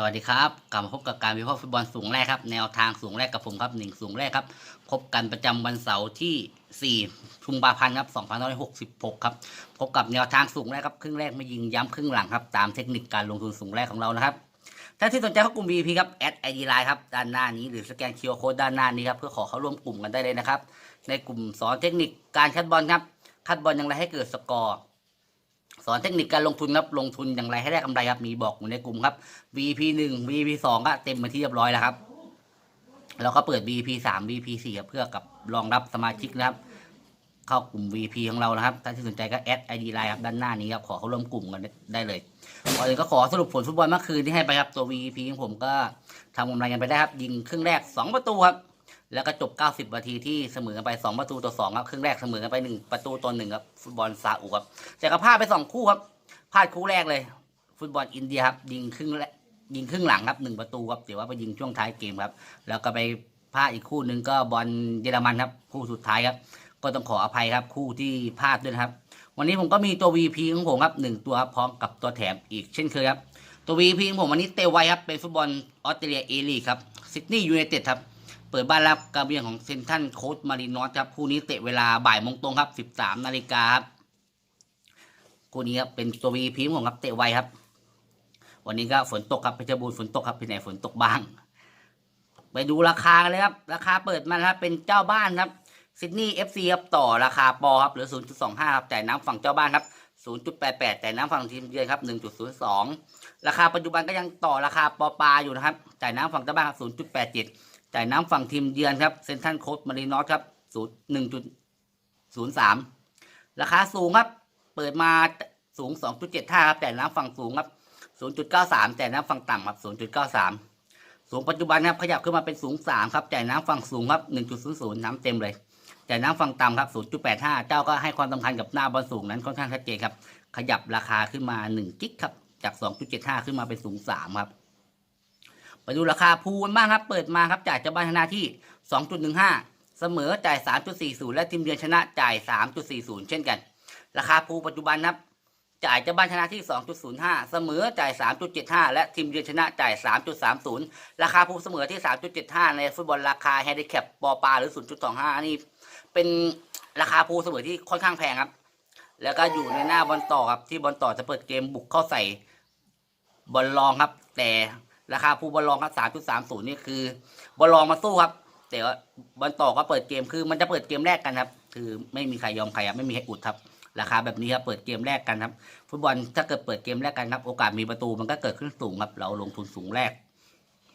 สวัสดีครับกลับมาพบกับการวิเคราะห์ฟุตบอลสูงแรกครับแนวทางสูงแรกกับผมครับหนึ่งสูงแรกครับพบกันประจำวันเสาร์ที่4กุมภาพันธ์ครับ2566 ครับพบกับแนวทางสูงแรกครับครึ่งแรกไม่ยิงย้ำครึ่งหลังครับตามเทคนิคการลงทุนสูงแรกของเรานะครับถ้าที่สนใจเข้ากลุ่ม VP ครับแอดไอดีไลน์ครับด้านหน้านี้หรือสแกนคิวโค้ดด้านหน้านี้ครับเพื่อขอเข้าร่วมกลุ่มกันได้เลยนะครับในกลุ่มสอนเทคนิคการคัดบอลครับคัดบอลอย่างไรให้เกิดสกอร์ สอนเทคนิคการลงทุนครับลงทุนอย่างไรให้ได้กำไรครับมีบอกอยู่ในกลุ่มครับ VP หนึ่ง VP สองก็เต็มมาที่เรียบร้อยแล้วครับแล้วก็เปิด VP สาม VP สี่เพื่อกับรองรับสมาชิกนะครับ เข้ากลุ่ม VP ของเรานะครับถ้าที่สนใจก็แอด ID ไลน์ครับด้านหน้านี้ครับขอเข้าร่วมกลุ่มกันได้เลยก่อนอื่นก็ขอสรุปผลฟุตบอลเมื่อคืนที่ให้ไปครับตัว VP ของผมก็ทำกำไรกันไปได้ครับ ยิงครึ่งแรก 2 ประตูครับ แล้วก็จบ 90นาทีที่เสมอกันไป 2 ประตูต่อ2ครับครึ่งแรกเสมอกันไป 1 ประตูต่อ1ครับฟุตบอลซาอุครับแต่ก็พลาดไป 2 คู่ครับพลาดคู่แรกเลย ฟุตบอลอินเดียครับยิงครึ่งแรกยิงครึ่งหลังครับหนึ่งประตูครับแต่ว่าไปยิงช่วงท้ายเกมครับ แล้วก็ไปพลาดอีกคู่หนึ่งก็บอลเยอรมันครับ คู่สุดท้ายครับ ก็ต้องขออภัยครับ คู่ที่พลาดด้วยครับ วันนี้ผมก็มีตัว VP ของผมครับหนึ่งตัวครับพร้อมกับตัวแถมอีกเช่นเคยครับ ตัว VP ของผมวันนี้เตะไวครับเป็นฟุตบอลออสเตรเลียเอลีครับซิดนีย์ยูไนเต็ดครับ เปิดบ้านรับการเบียงของเซนทันโค้ชมารินอสครับคู่นี้เตะเวลาบ่ายโมงตรงครับ13นาฬิกาครับคู่นี้ครับเป็นตัว VP ของครับเตะไวครับ วันนี้ก็ฝนตกครับเพชรบูรณ์ฝนตกครับที่ไหนฝนตกบ้าง ไปดูราคากันเลยครับ ราคาเปิดมาครับเป็นเจ้าบ้านครับซิดนีย์เอฟซีครับต่อราคาปอครับเหลือ0.25ครับแต่น้ำฝั่งเจ้าบ้านครับ0.88แต่น้ำฝั่งทีมเยือนครับ1.02ราคาปัจจุบันก็ยังต่อราคาปอปลาอยู่นะครับจ่ายน้ำฝั่งเจ้าบ้านครับ0.87จ่ จ่ายน้ำฝั่งทีมเยือนครับเซนทันโคสมารีนอสครับ1.03ราคาสูงครับ เปิดมาสูง2.75ครับแต่น้ำฝั่งสูงครับ0.93แต่น้ำฝั่งต่ำครับ0.93สูงปัจจุบันครับขยับขึ้นมาเป็นสูง3ครับแต่น้ำฝั่งสูงครับ1.00น้ำเต็มเลย แต่น้ำฝั่งต่ำครับ0.85เจ้าก็ให้ความสำคัญกับหน้าบอลสูงนั้นค่อนข้างชัดเจนครับขยับราคาขึ้นมา1จิกครับจาก2.75ขึ้นมาเป็นสูง3ครับ ไปดูราคาพูกันบ้างครับ เปิดมาครับจ่ายเจ้าบ้านชนะที่ 2.15 เสมอจ่าย 3.40 และทีมเยือนชนะจ่าย 3.40 เช่นกัน ราคาพูปัจจุบันครับ จ่ายเจ้าบ้านชนะที่ 2.05 เสมอจ่าย 3.75 และทีมเยือนชนะจ่าย 3.30 ราคาพูเสมอที่ 3.75 ในฟุตบอลราคาแฮนดิแคปปอปาหรือ 0.25 นี่ เป็นราคาพูเสมอที่ค่อนข้างแพงครับ แล้วก็อยู่ในหน้าบอลต่อครับที่บอลต่อจะเปิดเกมบุกเข้าใส่บอลรองครับ แต่ ราคาพูบอลรองครับ3.30นี่คือบอลรองมาสู้ครับแต่ว่าบอลต่อก็เปิดเกมคือมันจะเปิดเกมแรกกันครับคือไม่มีใครยอมใครครับไม่มีใครอุดครับราคาแบบนี้ครับเปิดเกมแรกกันครับ ฟุตบอลถ้าเกิดเปิดเกมแรกกันครับ โอกาสมีประตูมันก็เกิดขึ้นสูงครับ เราลงทุนสูงแรก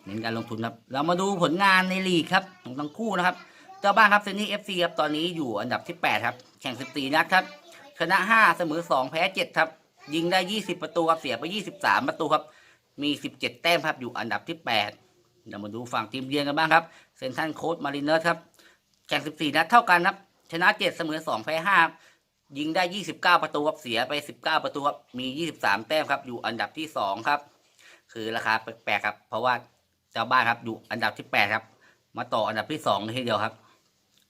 เน้นการลงทุนครับ เรามาดูผลงานในลีกครับของทั้งคู่นะครับเจ้าบ้านครับเซนนี่เอฟซีครับตอนนี้อยู่อันดับที่ 8 ครับ แข่ง 14 นัดครับชนะ 5 เสมอ 2 แพ้ 7 ครับ ยิงได้ 20 ประตูครับเสียไป 23 ประตูครับ มี 17 แต้มครับอยู่อันดับที่ 8 เดี๋ยวมาดูฝั่งทีมเยือนกันบ้างครับเซนทันโค้ดมาริเนอร์ครับแข่ง 14 นัดเท่ากันครับ ชนะ 7 เสมอ 2 แพ้ 5 ยิงได้ 29 ประตูครับเสียไป 19 ประตูครับมี 23 แต้มครับอยู่อันดับที่ 2 ครับ คือราคาแปลกๆครับ เพราะว่าเจ้าบ้านครับอยู่อันดับที่ 8 ครับ มาต่ออันดับที่2เลยทีเดียวครับ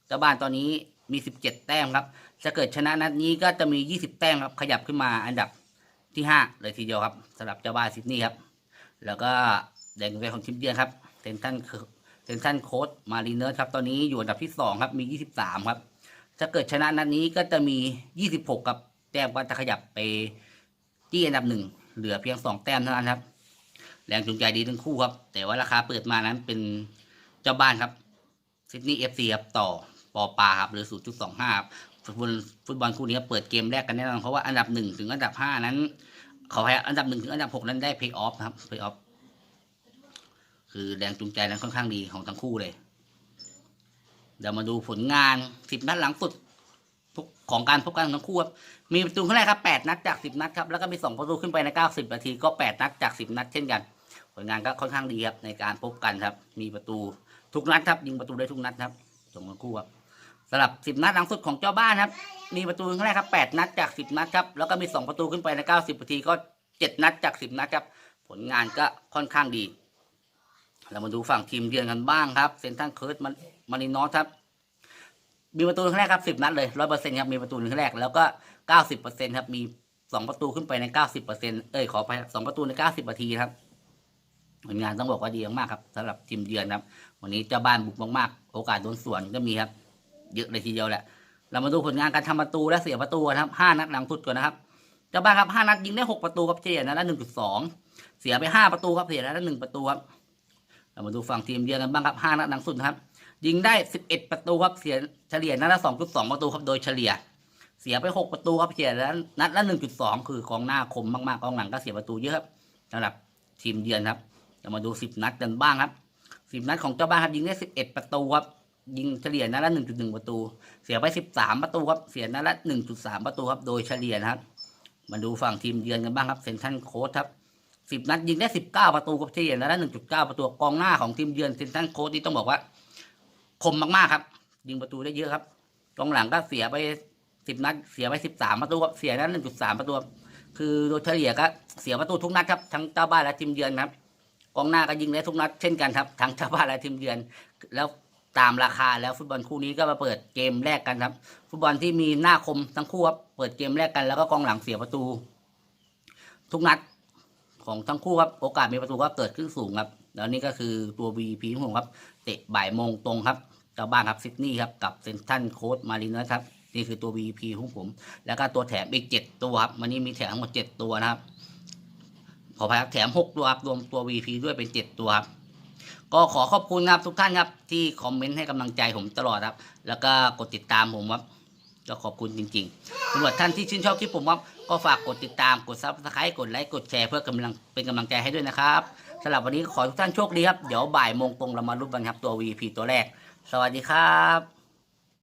เจ้าบ้านตอนนี้มี 17 แต้มครับจะเกิดชนะนัดนี้ก็จะมี 20 แต้มครับขยับขึ้นมาอันดับที่ 5 เลยทีเดียวครับสำหรับเจ้าบ้านซิดนีย์ครับ แล้วก็แดงเวของทีมเยือนครับเซนทันเซนทันโค้ดมารีเนอร์ครับ ตอนนี้อยู่อันดับที่2ครับ มี23ครับ ถ้าเกิดชนะนัดนี้ก็จะมี26กับแต้มก็จะขยับไปที่อันดับหนึ่งเหลือเพียง2แต้มเท่านั้นครับ แรงจูงใจดีทั้งคู่ครับ แต่ว่าราคาเปิดมานั้นเป็นเจ้าบ้านครับซิดนีย์เอฟซีครับต่อปอปาครับหรือ0.25ครับฟุตบอลฟุตบอลคู่นี้เปิดเกมแรกกันแน่นอนเพราะว่าอันดับหนึ่งถึงอันดับห้านั้น เขาให้อันดับหนึ่งถึงอันดับหกนั้นได้เพย์ออฟครับเพย์ออฟคือแรงจูงใจนั้นค่อนข้างดีของทั้งคู่เลย เดี๋ยวมาดูผลงานสิบนัดหลังสุดของการพบกันของทั้งคู่ครับมีประตูครั้งแรกครับแปดนัดจากสิบนัดครับแล้วก็มีสองประตูขึ้นไปในเก้าสิบนาทีก็แปดนัดจากสิบนัดเช่นกัน ผลงานก็ค่อนข้างดีครับในการพบกันครับ มีประตูทุกนัดครับ ยิงประตูได้ทุกนัดครับสองทั้งคู่ครับสำหรับสิบนัดหลังสุดของเจ้าบ้านครับ มีประตูครั้งแรกครับแปดนัดจากสิบนัดครับแล้วก็มีสองประตูขึ้นไปในเก้าสิบนาทีก็ เจ็ดนัดจากสิบนัดครับ ผลงานก็ค่อนข้างดี เรามาดูฝั่งทีมเยือนกันบ้างครับ เซนทันเคิร์ดมันมารินอสครับ มีประตูครั้งแรกครับสิบนัดเลยร้อยเปอร์เซ็นต์ครับ มีประตูครั้งแรก แล้วก็เก้าสิบเปอร์เซ็นต์ครับ มีสองประตูขึ้นไปในเก้าสิบเปอร์เซ็นต์เอ้ยขอไปสองประตูในเก้าสิบนาทีครับผลงานต้องบอกว่าดีมากๆครับสำหรับทีมเยือนครับ วันนี้เจ้าบ้านบุกมากๆ โอกาสโดนสวนก็มีครับ เยอะเลยทีเดียวแหละ เรามาดูผลงานการทำประตูและเสียประตูครับห้านัดหลังสุดก่อนนะครับ เจ้าบ้านครับห้านัดยิงได้หกประตูครับเฉลี่ยนัดละหนึ่งจุดสองเสียไปห้าประตูครับเสียนัดละหนึ่งประตูครับเรามาดูฝั่งทีมเยือนกันบ้างครับห้านัดหลังสุดครับ ยิงได้สิบเอ็ดประตูครับเสียเฉลี่ยนัดละสองจุดสองประตูครับโดยเฉลี่ย เสียไปหกประตูครับเฉลี่ยนัดละหนึ่งจุดสองคือกองหน้าคมมากๆกองหลังก็เสียประตูเยอะครับสำหรับทีมเยือนครับเรามาดูสิบนัดกันบ้างครับสิบนัดของเจ้าบ้านครับยิงได้สิบเอ็ดประตูครับยิงเฉลี่ยนัดละหนึ่งจุดหนึ่งประตู เสียไปสิบสามประตูครับเสียนัดละหนึ่งจุดสามประตูครับโดยเฉลี่ยนะครับ มาดูฝั่งทีมเยือนกันบ้างครับเซนทันโค้ชครับสิบนัดยิงได้สิบเก้าประตูครับเฉลี่ยนัดละหนึ่งจุดเก้าประตูกองหน้าของทีมเยือนเซนทันโค้ชนี่ต้องบอกว่า คมมากๆครับ ยิงประตูได้เยอะครับกองหลังก็เสียไปสิบนัดเสียไปสิบสามประตูครับเสียนัดหนึ่งจุดสามประตูคือโดยเฉลี่ยก็เสียประตูทุกนัดครับทั้งเจ้าบ้านและทีมเยือนครับกองหน้าก็ยิงได้ทุกนัดเช่นกันครับทั้งเจ้าบ้านและทีมเยือน แล้ว ตามราคาแล้วฟุตบอลคู่นี้ก็มาเปิดเกมแรกกันครับ ฟุตบอลที่มีหน้าคมทั้งคู่ครับเปิดเกมแรกกันแล้วก็กองหลังเสียประตู ทุกนัดของทั้งคู่ครับโอกาสมีประตูก็เกิดขึ้นสูงครับ แล้วนี่ก็คือตัว VP ของผมครับ เตะบ่ายโมงตรงครับเจ้าบ้านครับซิดนีย์ครับกับเซนทันโค้ดมารินนะครับ นี่คือตัว VP ของผม แล้วก็ตัวแถมอีกเจ็ดตัวครับวันนี้มีแถมทั้งหมดเจ็ดตัวนะครับขออภัยครับแถมหกตัวครับรวมตัว VP ด้วยเป็นเจ็ดตัวครับ ก็ขอขอบคุณครับทุกท่านครับ ที่คอมเมนต์ให้กำลังใจผมตลอดครับ แล้วก็กดติดตามผมครับก็ขอบคุณจริงๆสำหรับท่านที่ชื่นชอบคลิปผมครับก็ฝากกดติดตามกดซับสไครต์กดไลค์กดแชร์เพื่อกำลังเป็นกำลังใจให้ด้วยนะครับสำหรับวันนี้ขอทุกท่านโชคดีครับ เดี๋ยวบ่ายโมงตรงเรามาลุ้นกันครับตัว VP ตัวแรก สวัสดีครับ